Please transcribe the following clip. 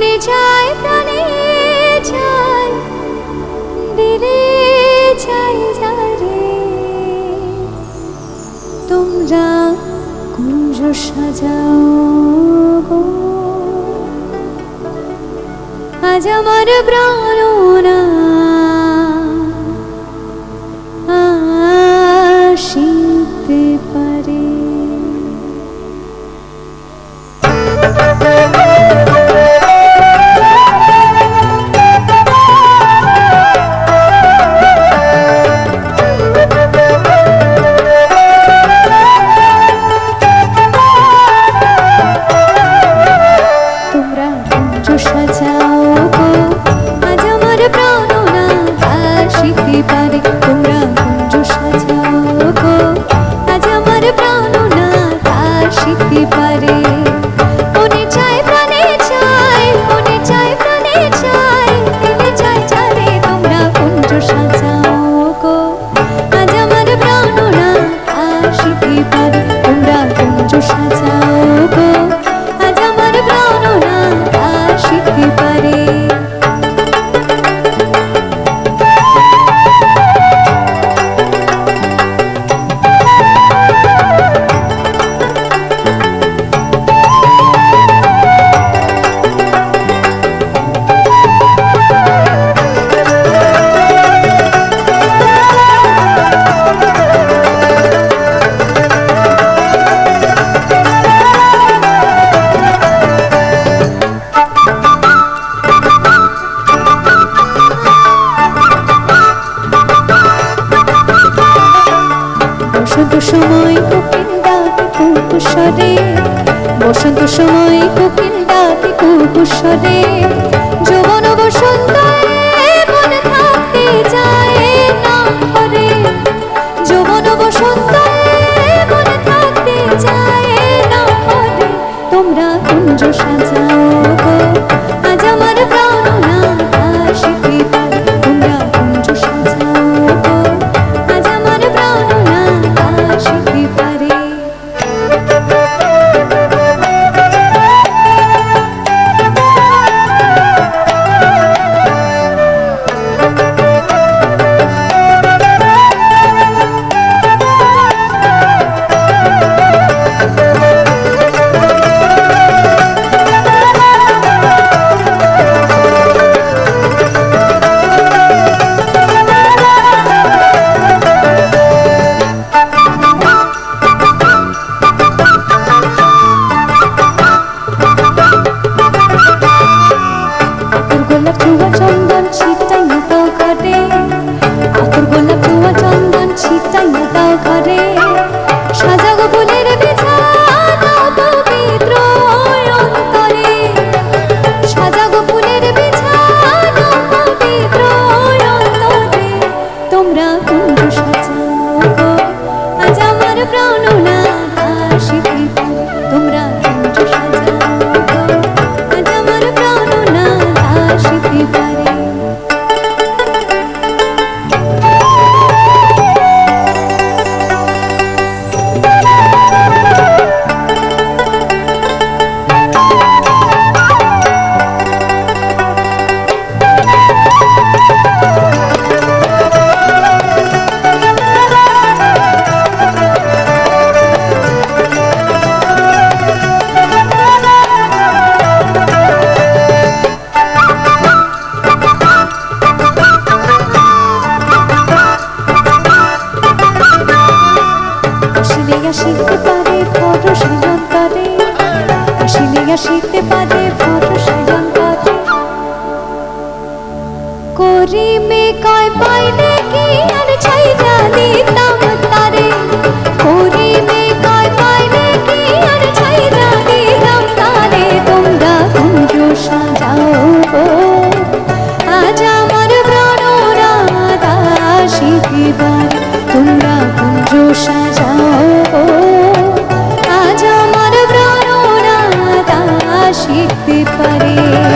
মনে যায় প্রাণে চায় দিলে চাই যারে। তোমরা কুঞ্জ সাজাও গো। আজ আমার প্রাণ না কুকুশ্বরে বসন্ত সময় কোকিল ডাকে কুকুশ্বরে আসিতে পারে বড় সুজন তারে আসিলে আসিতে পারে শিখতে পারে।